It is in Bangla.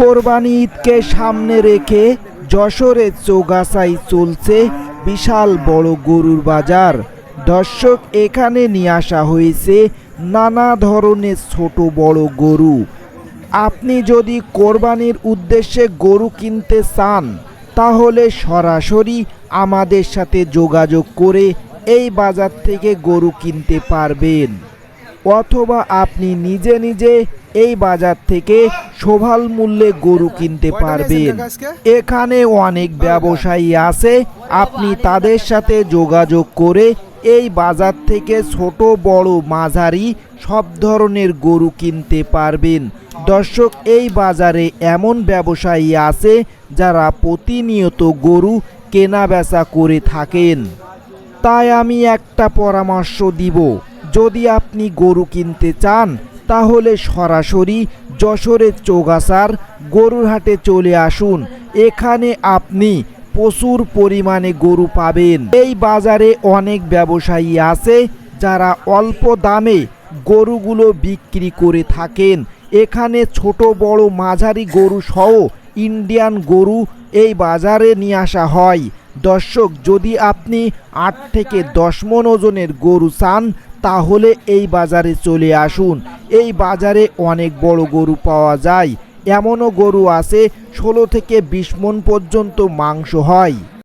কোরবানি ঈদকে সামনে রেখে যশোরের চৌগাছায় চলছে বিশাল বড় গরুর বাজার। দর্শক, এখানে নিয়ে আসা হয়েছে নানা ধরনের ছোট বড় গরু। আপনি যদি কোরবানির উদ্দেশ্যে গরু কিনতে চান, তাহলে সরাসরি আমাদের সাথে যোগাযোগ করে এই বাজার থেকে গরু কিনতে পারবেন। অথবা আপনি নিজে নিজে এই বাজার থেকে শোভাল মূল্যে গরু কিনতে পারবেন। এখানে অনেক ব্যবসায়ী আছে। আপনি তাদের সাথে যোগাযোগ করে এই বাজার থেকে ছোট বড় মাঝারি সব ধরনের গরু কিনতে পারবেন। দর্শক এই বাজারে এমন ব্যবসায়ী আছে যারা প্রতিনিয়ত গরু কেনা বেচা করে থাকেন। তাই আমি একটা পরামর্শ দিব। যদি আপনি গরু কিনতে চান তাহলে সরাসরি যশোরের চৌগাছার গরুরহাটে চলে আসুন। এখানে আপনি প্রচুর পরিমাণে গরু পাবেন। এই বাজারে অনেক ব্যবসায়ী আছে যারা অল্প দামে গরুগুলো বিক্রি করে থাকেন। এখানে ছোট বড় মাঝারি গরু সহ ইন্ডিয়ান গরু এই বাজারে নিয়ে আসা হয়। দর্শক, যদি আপনি আট থেকে দশ মন ওজনের গরু চান, তাহলে এই বাজারে চলে আসুন। এই বাজারে অনেক বড় গরু পাওয়া যায়। এমনও গরু আছে, ষোলো থেকে বিশ মন পর্যন্ত মাংস হয়।